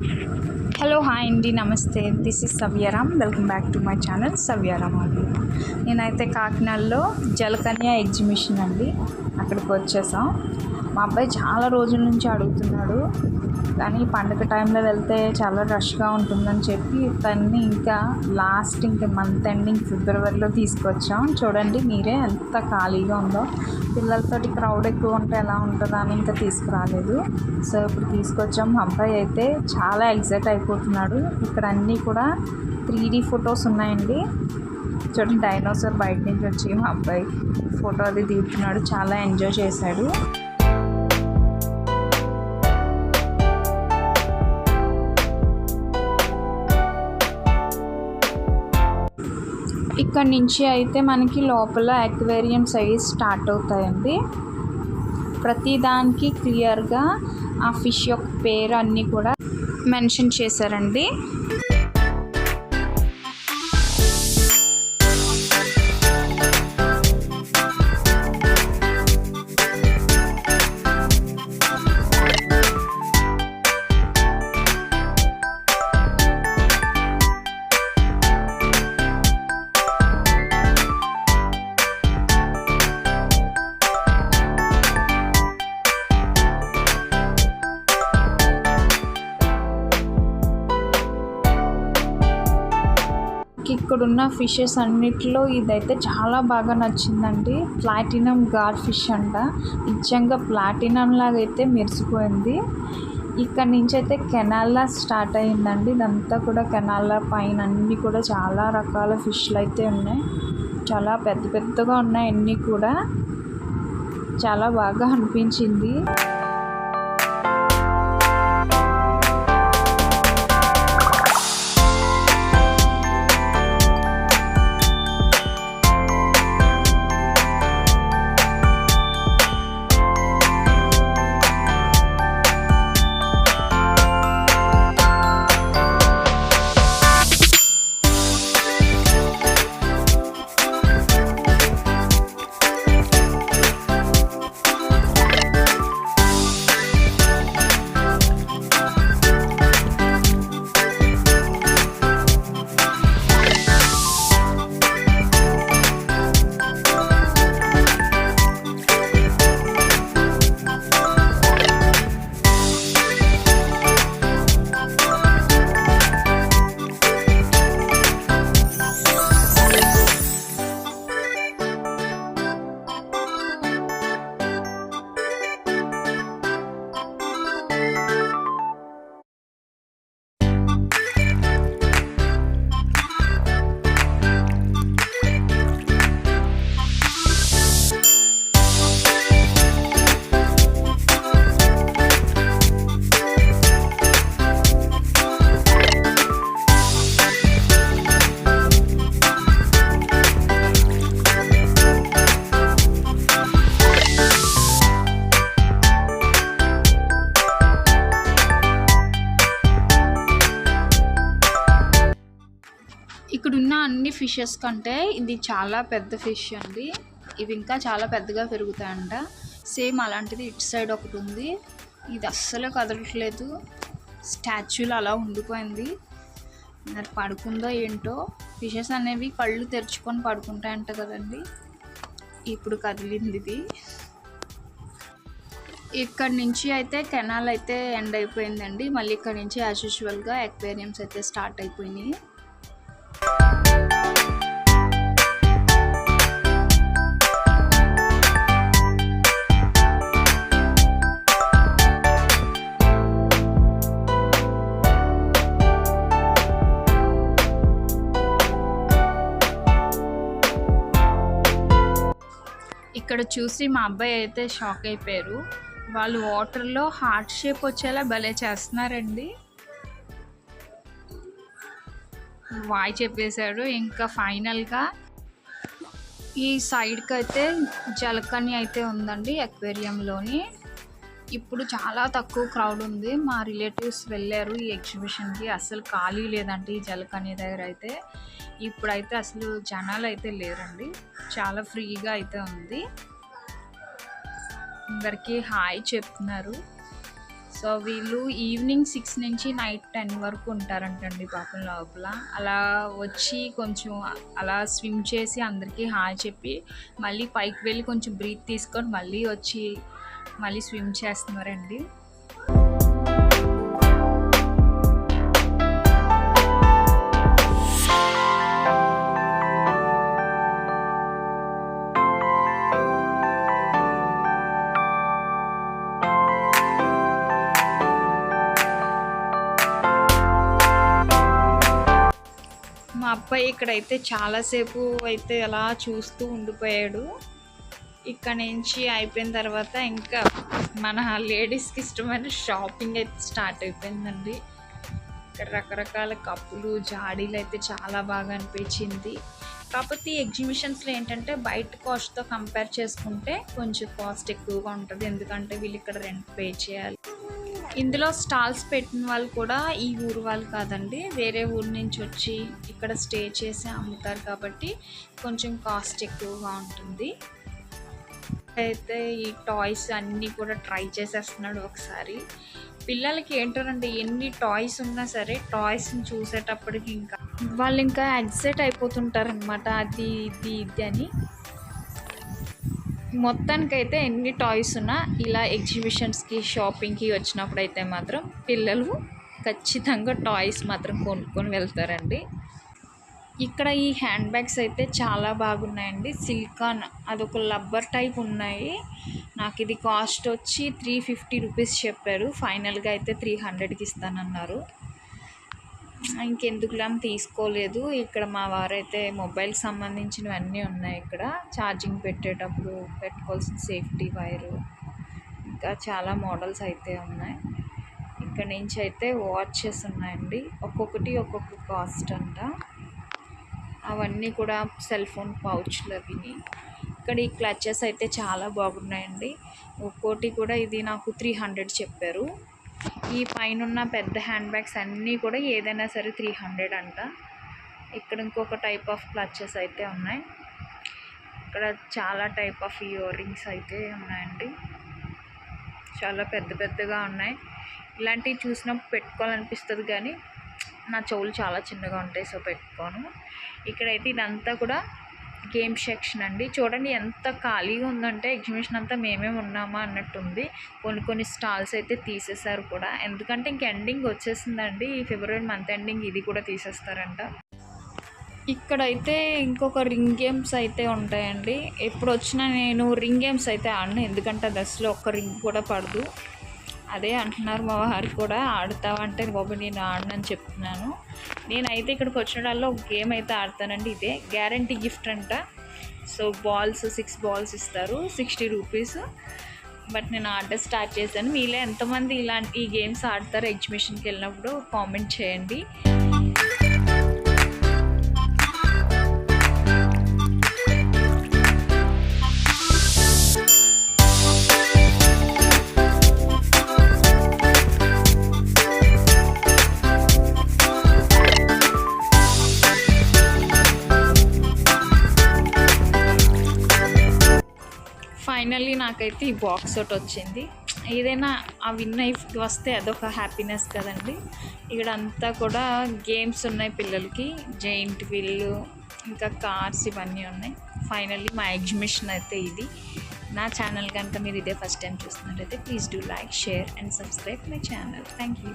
Yeah. Hello hi అండి నమస్తే. This is Savyaram welcome back to my channel Savyaram అండి నేనైతే కాకినాడలో జలకన్య ఎగ్జిబిషన్ అండి. అక్కడికి వచ్చేసాం. మా అబ్బాయి చాలా రోజుల నుంచి అడుగుతున్నాడు. కానీ పండగ టైంలో వెళ్తే చాలా రష్గా ఉంటుందని చెప్పి తన్ని ఇంకా లాస్ట్ ఇంకా మంత్ ఎండింగ్ ఫిబ్రవరిలో తీసుకొచ్చాం. చూడండి మీరే ఎంత ఖాళీగా ఉందో. పిల్లలతోటి క్రౌడ్ ఎక్కువ ఉంటే ఎలా ఉంటుందా అని ఇంకా తీసుకురాలేదు. సో ఇప్పుడు తీసుకొచ్చాం. మా అబ్బాయి అయితే చాలా ఎగ్జైట్ అయిపోతున్నాడు. ఇక్కడ అన్నీ కూడా త్రీ డీ ఫొటోస్ ఉన్నాయండి. చూడండి డైనోసార్ బయట నుంచి వచ్చి మా అబ్బాయి ఫోటో అది దిగుతున్నాడు. చాలా ఎంజాయ్ చేశాడు. ఇక్కడ నుంచి అయితే మనకి లోపల అక్వేరియంస్ అవి స్టార్ట్ అవుతాయండి. ప్రతి దానికి క్లియర్గా ఆ ఫిష్ యొక్క పేరు అన్నీ కూడా మెన్షన్ చేశారండి. ఇక్కడున్న ఫిషెస్ అన్నిటిలో ఇదైతే చాలా బాగా నచ్చిందండి. ప్లాటినం గార్ ఫిష్ అంట. నిజంగా ప్లాటినం లాగా అయితే మెరిసిపోయింది. ఇక్కడ నుంచి అయితే కెనాల్లా స్టార్ట్ అయిందండి ఇదంతా కూడా కెనాల్లా పైన అన్నీ కూడా చాలా రకాల ఫిష్లు అయితే ఉన్నాయి. చాలా పెద్ద పెద్దగా ఉన్నాయి అన్నీ కూడా. చాలా బాగా అనిపించింది. ఫిషెస్ కంటే ఇది చాలా పెద్ద ఫిష్ అండి. ఇవి ఇంకా చాలా పెద్దగా పెరుగుతాయంట. సేమ్ అలాంటిది ఇటు సైడ్ ఒకటి ఉంది. ఇది అస్సలు కదలట్లేదు. స్టాచ్యూలు అలా ఉండిపోయింది. మరి పడుకుందో ఏంటో? ఫిషెస్ అనేవి కళ్ళు తెరుచుకొని పడుకుంటాయంట కదండి. ఇప్పుడు కదిలింది ఇది. ఇక్కడ నుంచి అయితే కెనాల్ అయితే ఎండ్ అయిపోయిందండి. మళ్ళీ ఇక్కడ నుంచి యాజ్ యూజువల్గా అక్వేరియంస్ అయితే స్టార్ట్ అయిపోయినాయి. ఇక్కడ చూసి మా అబ్బాయి అయితే షాక్ అయిపోయారు. వాళ్ళు వాటర్లో హార్ట్ షేప్ వచ్చేలా భలే చేస్తున్నారండి. వాయ్ చెప్పేశాడు ఇంకా ఫైనల్గా ఈ సైడ్కి అయితే జలకని అయితే ఉందండి అక్వేరియంలోని ఇప్పుడు చాలా తక్కువ క్రౌడ్ ఉంది. మా రిలేటివ్స్ వెళ్ళారు ఈ ఎగ్జిబిషన్కి అసలు ఖాళీ లేదండి ఈ జలకని దగ్గర అయితే. ఇప్పుడైతే అసలు జనాలు అయితే లేరండి. చాలా ఫ్రీగా అయితే ఉంది. అందరికీ హాయ్ చెప్తున్నారు. సో సో వీళ్ళు ఈవినింగ్ సిక్స్ నుంచి నైట్ టెన్ వరకు ఉంటారంటండి పాపం లోపల. అలా వచ్చి కొంచెం అలా స్విమ్ చేసి అందరికీ హాయ్ చెప్పి మళ్ళీ పైకి వెళ్ళి కొంచెం బ్రీత్ తీసుకొని మళ్ళీ వచ్చి మళ్ళీ స్విమ్ చేస్తున్నారండి. మా అబ్బాయి ఇక్కడైతే చాలాసేపు అయితే అలా చూస్తూ ఉండిపోయాడు. ఇక్కడ నుంచి అయిపోయిన తర్వాత ఇంకా మన లేడీస్కి ఇష్టమైన షాపింగ్ అయితే స్టార్ట్ అయిపోయిందండి. ఇక్కడ రకరకాల కప్పులు జాడీలు అయితే చాలా బాగా అనిపించింది. కాకపోతే ఈ ఎగ్జిబిషన్స్లో ఏంటంటే బయట కాస్ట్తో కంపేర్ చేసుకుంటే కొంచెం కాస్ట్ ఎక్కువగా ఉంటుంది. ఎందుకంటే వీళ్ళు ఇక్కడ రెంట్ పే చేయాలి. ఇందులో స్టాల్స్ పెట్టిన వాళ్ళు కూడా ఈ ఊరు వాళ్ళు కాదండి. వేరే ఊరు నుంచి వచ్చి ఇక్కడ స్టే చేసి అమ్ముతారు కాబట్టి కొంచెం కాస్ట్ ఎక్కువగా ఉంటుంది. అయితే ఈ టాయ్స్ అన్నీ కూడా ట్రై చేసేస్తున్నాడు ఒకసారి. పిల్లలకి ఏంటోనండి ఎన్ని టాయ్స్ ఉన్నా సరే టాయ్స్ని చూసేటప్పటికి ఇంకా వాళ్ళు ఇంకా ఎగ్జైట్ అయిపోతుంటారనమాట అది ఇది ఇది అని. మొత్తానికైతే ఎన్ని టాయ్స్ ఉన్నా ఇలా ఎగ్జిబిషన్స్కి షాపింగ్కి వచ్చినప్పుడు అయితే మాత్రం పిల్లలు ఖచ్చితంగా టాయ్స్ మాత్రం కొనుక్కొని వెళ్తారండి. ఇక్కడ ఈ హ్యాండ్ బ్యాగ్స్ అయితే చాలా బాగున్నాయండి. సిల్కాన్ అదొక లబ్బర్ టైప్ ఉన్నాయి. నాకు ఇది కాస్ట్ వచ్చి త్రీ ఫిఫ్టీ రూపీస్ చెప్పారు. ఫైనల్గా అయితే త్రీ హండ్రెడ్కి ఇస్తానన్నారు. ఇంకెందుకులా తీసుకోలేదు. ఇక్కడ మా వారైతే మొబైల్కి సంబంధించినవన్నీ ఉన్నాయి ఇక్కడ. ఛార్జింగ్ పెట్టేటప్పుడు పెట్టుకోవాల్సిన సేఫ్టీ వైరు. ఇంకా చాలా మోడల్స్ అయితే ఉన్నాయి. ఇక్కడ నుంచి అయితే వాచెస్ ఉన్నాయండి. ఒక్కొక్కటి ఒక్కొక్క కాస్ట్ అంట. అవన్నీ కూడా సెల్ ఫోన్ పౌచ్లు అవిని ఇక్కడ ఈ క్లచెస్ అయితే చాలా బాగున్నాయండి. ఒక్కోటి కూడా ఇది నాకు త్రీ హండ్రెడ్ చెప్పారు. ఈ పైన ఉన్న పెద్ద హ్యాండ్ బ్యాగ్స్ అన్నీ కూడా ఏదైనా సరే త్రీ హండ్రెడ్ అంట. ఇక్కడ ఇంకొక టైప్ ఆఫ్ క్లచెస్ అయితే ఉన్నాయి. ఇక్కడ చాలా టైప్ ఆఫ్ ఇయర్ రింగ్స్ అయితే ఉన్నాయండి. చాలా పెద్ద పెద్దగా ఉన్నాయి. ఇలాంటివి చూసినప్పుడు పెట్టుకోవాలనిపిస్తుంది కానీ నా చెవులు చాలా చిన్నగా ఉంటాయి సో పెట్టుకోను. ఇక్కడైతే ఇదంతా కూడా గేమ్ సెక్షన్ అండి. చూడండి ఎంత ఖాళీగా ఉందంటే ఎగ్జిబిషన్ అంతా మేమే ఉన్నామా అన్నట్టుంది. కొన్ని కొన్ని స్టాల్స్ అయితే తీసేశారు కూడా. ఎందుకంటే ఇంక ఎండింగ్ వచ్చేసిందండి. ఈ ఫిబ్రవరి మంత్ ఎండింగ్ ఇది కూడా తీసేస్తారంట. ఇక్కడైతే ఇంకొక రింగ్ గేమ్స్ అయితే ఉంటాయండి. ఎప్పుడు వచ్చినా నేను రింగ్ గేమ్స్ అయితే ఆడను. ఎందుకంటే దశలో ఒక్క రింగ్ కూడా పడదు. అదే అంటున్నారు మా వారు కూడా ఆడతావంటే బాబు నేను ఆడనని చెప్తున్నాను. నేనైతే ఇక్కడికి వచ్చినడల్లో ఒక గేమ్ అయితే ఆడతానండి ఇదే. గ్యారంటీ గిఫ్ట్ అంట. సో బాల్స్ సిక్స్ బాల్స్ ఇస్తారు సిక్స్టీ రూపీస్. బట్ నేను ఆర్డర్ స్టార్ట్ చేశాను. మీలో ఎంతమంది ఇలాంటి ఈ గేమ్స్ ఆడతారు ఎగ్జిబిషన్కి వెళ్ళినప్పుడు కామెంట్ చేయండి. నాకైతే ఈ బాక్స్ ఒకటి వచ్చింది. ఏదైనా ఆ విన్ అయి వస్తే అదొక హ్యాపీనెస్ కదండి. ఇక్కడ అంతా కూడా గేమ్స్ ఉన్నాయి పిల్లలకి. జైంట్ వీల్ ఇంకా కార్స్ ఇవన్నీ ఉన్నాయి. ఫైనల్లీ మా ఎగ్జిబిషన్ అయితే ఇది. నా ఛానల్ కనుక మీరు ఇదే ఫస్ట్ టైం చూస్తున్నట్టయితే please do like share and subscribe my channel thank you